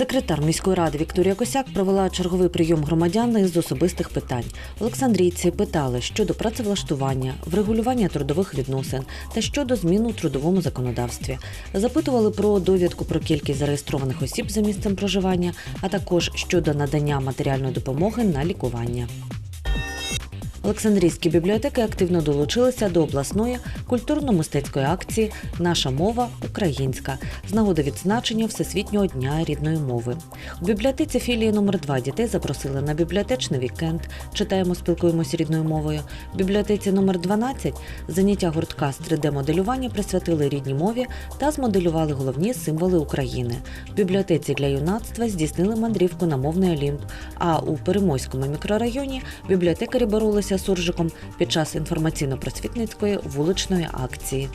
Секретар міської ради Вікторія Косяк провела черговий прийом громадян із особистих питань. Олександрійці питали щодо працевлаштування, врегулювання трудових відносин та щодо змін у трудовому законодавстві. Запитували про довідку про кількість зареєстрованих осіб за місцем проживання, а також щодо надання матеріальної допомоги на лікування. Олександрійські бібліотеки активно долучилися до обласної культурно-мистецької акції Наша мова українська з нагоди відзначення Всесвітнього дня рідної мови. У бібліотеці філії номер 2 дітей запросили на бібліотечний вікенд. Читаємо, спілкуємося рідною мовою. В бібліотеці номер 12 заняття гуртка з 3D-моделювання присвятили рідній мові та змоделювали головні символи України. В бібліотеці для юнацтва здійснили мандрівку на мовний Олімп. А у Перемойському мікрорайоні бібліотекарі боролися суржиком під час інформаційно-просвітницької вуличної акції.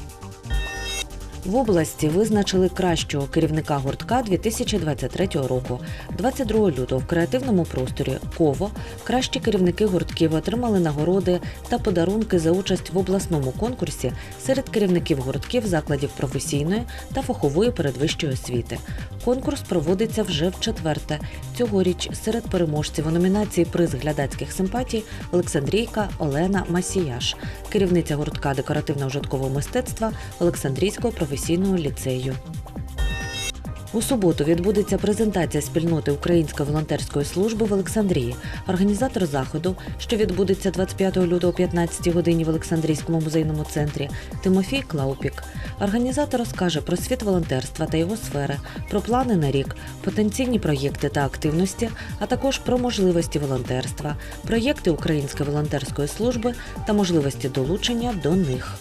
В області визначили кращого керівника гуртка 2023 року. 22 лютого в креативному просторі Ково кращі керівники гуртків отримали нагороди та подарунки за участь в обласному конкурсі серед керівників гуртків закладів професійної та фахової передвищої освіти. Конкурс проводиться вже в четверте. Цьогоріч серед переможців у номінації приз глядацьких симпатій Олександрійка Олена Масіяш, керівниця гуртка декоративно-ужиткового мистецтва Олександрійського професійного ліцею. У суботу відбудеться презентація спільноти Української волонтерської служби в Олександрії. Організатор заходу, що відбудеться 25 лютого о 15 годині в Олександрійському музейному центрі, Тимофій Клаупік. Організатор розкаже про світ волонтерства та його сфери, про плани на рік, потенційні проєкти та активності, а також про можливості волонтерства, проєкти Української волонтерської служби та можливості долучення до них.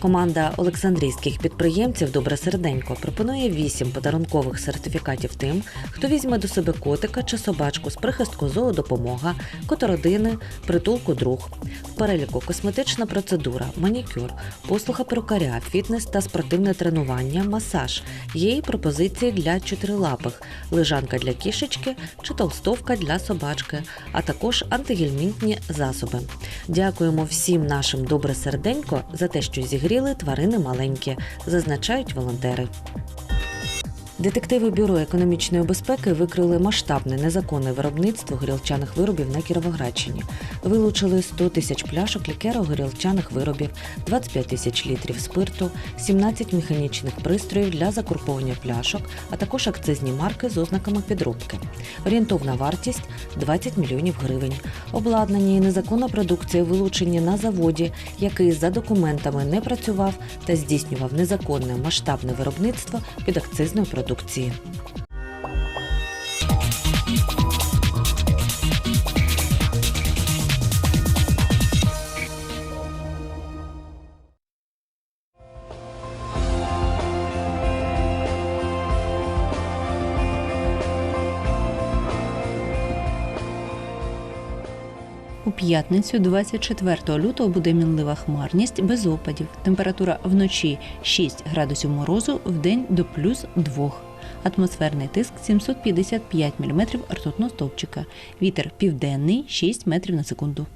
Команда олександрійських підприємців Добре серденько пропонує вісім подарункових сертифікатів тим, хто візьме до себе котика чи собачку з прихистку зоодопомога, котородини, притулку друг. В переліку косметична процедура, манікюр, послуга перукаря, фітнес та спортивне тренування, масаж. Є й пропозиції для чотирилапих, лежанка для кішечки чи толстовка для собачки, а також антигельмінтні засоби. Дякуємо всім нашим добре серденько за те, що зігріли тварини маленькі, зазначають волонтери. Детективи Бюро економічної безпеки викрили масштабне незаконне виробництво горілчаних виробів на Кіровоградщині. Вилучили 100 тисяч пляшок лікера горілчаних виробів, 25 тисяч літрів спирту, 17 механічних пристроїв для закурковування пляшок, а також акцизні марки з ознаками підробки. Орієнтовна вартість 20 мільйонів гривень. Обладнання і незаконна продукція вилучені на заводі, який за документами не працював та здійснював незаконне масштабне виробництво під акцизною продукцією продукції. У п'ятницю, 24 лютого, буде мінлива хмарність без опадів. Температура вночі 6 градусів морозу, вдень до плюс 2. Атмосферний тиск 755 мм ртутного стовпчика. Вітер південний 6 метрів на секунду.